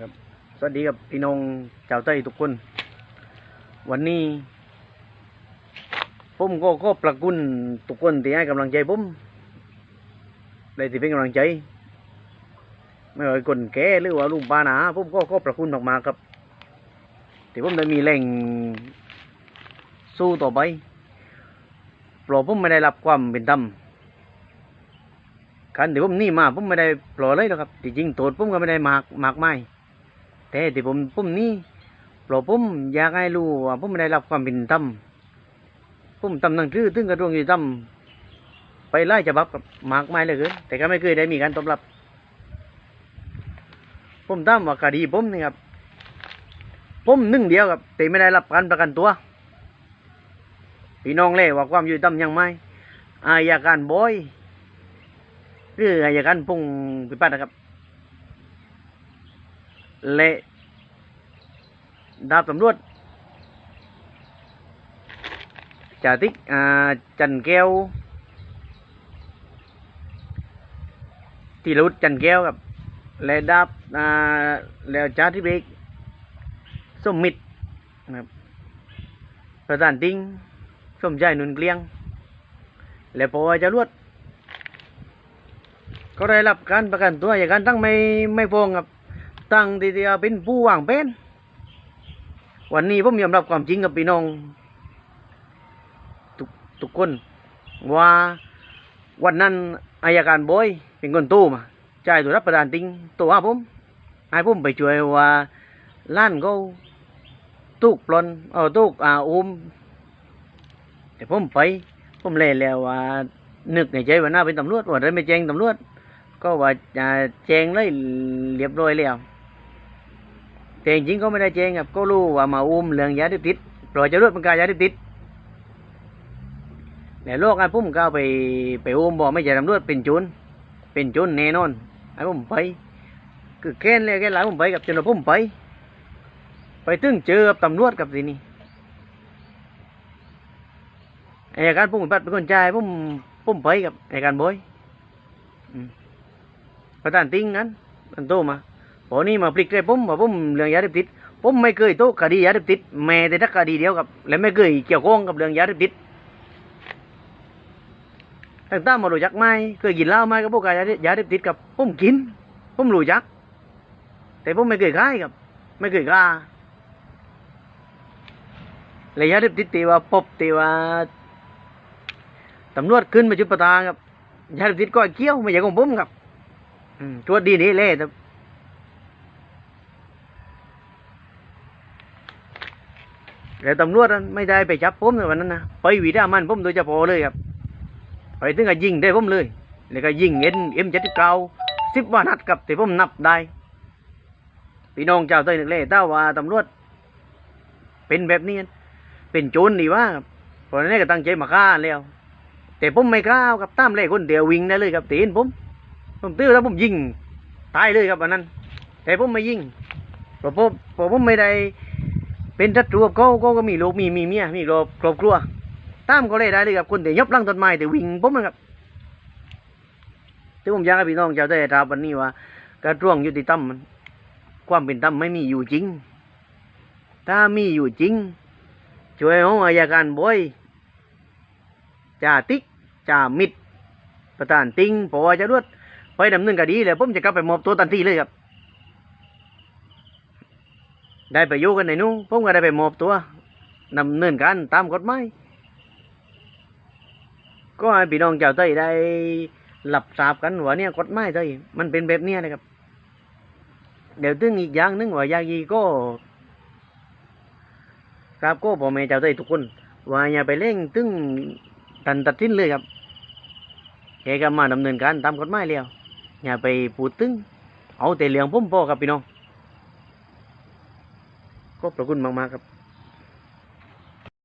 ครับ สวัสดีครับพี่น้องชาวใต้ทุกคน วันนี้ผมก็ก็ประคุณทุกคนที่ให้กำลังใจผมเลยที่เป็นกำลังใจ ไม่ว่าคนแก่หรือว่าลุงป้านาผมก็ก็ประคุณมากๆครับที่ผมได้มีแรงสู้ต่อไปเพราะผมไม่ได้รับความเป็นธรรมการที่ผมนี่มาผมไม่ได้ปล่อยเลยหรอกครับจริงโทษผมก็ไม่ได้มากมากไม่ แต่ที่ผมผมนี่เพราะผมอยากให้รู้ว่าผมไม่ได้รับความเป็นธรรมผมทำหนังสือถึงกระทรวงยุติธรรมไปไล่ฉบับับมากไม่เลยเกินแต่ก็ไม่เคยได้มีการตอบรับ ผมตามว่าคดีผมนี่ครับผมหนึ่งเดียวครับแต่ไม่ได้รับการประกันตัวพี่น้องเล่ว่าความยุติธรรมยังไม่อายการบอยหรืออายการพงพิพัฒน์นะครับ และดาบตำรวจจ่าติ๊กจันแก้วที่รุดจันแก้วครับและดาบแล้วจ่าที่เบกสมมิตรนะครับประธานติงสมใจหนุนเกลียง และพอจะรวดก็ได้รับการประกันตัวอย่างการตั้งไม่ไม่ฟ้องครับ ตั้งที่จะเป็นผู้วางเป็นวันนี้ผมยอมรับความจริงกับพี่น้องทุกทุกคน ว่าวันนั้นอายการบอยเป็นคนตู้มาจ่ายตัวรับประดานติงตัวหาผมให้ผมไปช่วยว่าล้านเขาตุกปลอนเอาตุกอ่าอุ้มแต่ผมไป ผมเลยแล้วว่านึกในใจว่าน่าเป็นตำรวจว่าได้ไม่แจ้งตำรวจ ก็ว่าจะแจ้งเลยเรียบร้อยแล้ว แต่จริงก็ไม่ได้แจ้งครับก็รู้ว่ามาอุ้มเรื่องยาเสพติดปล่อยจะรวดเป็นการยาเสพติดแต่โลกไอ้พุ่มก็ไปไปอุ้มบอกไม่ใช่ตำรวจเป็นโจรเป็นโจรแน่นอนไอ้พุ่มไปคือแค้นเลยแค้นหลายผมไปกับจนว่มไป ไปถึงเจอกับตำรวจกับสินี่อายการพุ่มปัดเป็นคนจ่ายผมผมไปกับไอายการบอยอืมประธานติ้งนั้นมันโตมา พอนี้มาพลิกเลยผมว่าผมเรื่องยาเสพติดผมไม่เคยโตคดียาเสพติดแม้แต่ทักคดีเดียวกับ และไม่เคยเกี่ยวข้องกับเรื่องยาเสพติดตั้งแต่มารู้จักไหมเคยกินเหล้าไหมกับพวกยาเสพยาเสพติดกับผมกินผมรู้จักแต่ผมไม่เคยขายครับ ไม่เคยฆ่าเลยยาเสพติดตีว่าพบตีว่าตำรวจขึ้นมาจุดประทาครับยาเสพติดก็เกี้ยวไม่ใช่ของผมครับตรวจดีนี่เล่ครับ แต่ตำรวจนั้นไม่ได้ไปจับผมในวันนั้นนะไปวิดามันผมโดยเฉพาะเลยครับไปถึงก็ยิงได้ผมเลย แล้วก็ยิงเอ็นเอ็มเจ็ดเก้าสิบว่านัดกับแต่ผมนับได้พี่น้องเจ้าเต้ยนึกเล่ถ้าว่าตำรวจเป็นแบบนี้เป็นโจรดีว่าเพราะนั้นก็ตั้งใจมาฆ่าแล้ว แต่ผมไม่กล้ากับตามเล่คนเดียววิ่งได้เลยครับตีนผมผมตื้อแล้วผมยิงตายเลยครับอันนั้น แต่ผมไม่ยิงเพราะผมเพราะผมไม่ได้ เป็นศัตรูกับเขาเขาก็มีลูกมีมีเมียมีครอบครอบครัวตามเขาเลยได้เลยครับคนแต่ยบลังต้นไม้แต่วิ่งผมนะครับที่ผมอยากให้พี่น้องชาวไทยทราบวันนี้ว่า การร่วงยุติธรรมความเป็นธรรมไม่มีอยู่จริง ถ้ามีอยู่จริง ช่วยของอายการบอยจ่าติ๊กจ่ามิดประธานติงพอจะรวดไปดำเนินคดีแล้วผมจะกลับไปมอบตัวทันทีเลยครับ ได้ไปอยู่กันในนู้นผมก็ได้ไปมอบตัวดำเนินการตามกฎหมายก็ให้พี่น้องชาวไทยได้หลับทราบกันว่าเนี่ยกฎหมายไทยมันเป็นแบบเนี้ยนะครับ เดี๋ยวตึงอีกอย่างหนึงว่ายายีก็ครับก็พ่อแม่เจ้าได้ทุกคน ว่าอย่าไปเร่งตึงตันตัดสินเลยครับแกก็มาดำเนินการตามกฎหมายแล้วอย่าไปพูดตึงเอาแต่เรื่องผมพ่อครับพี่น้อง ก็ประคุณมากๆครับ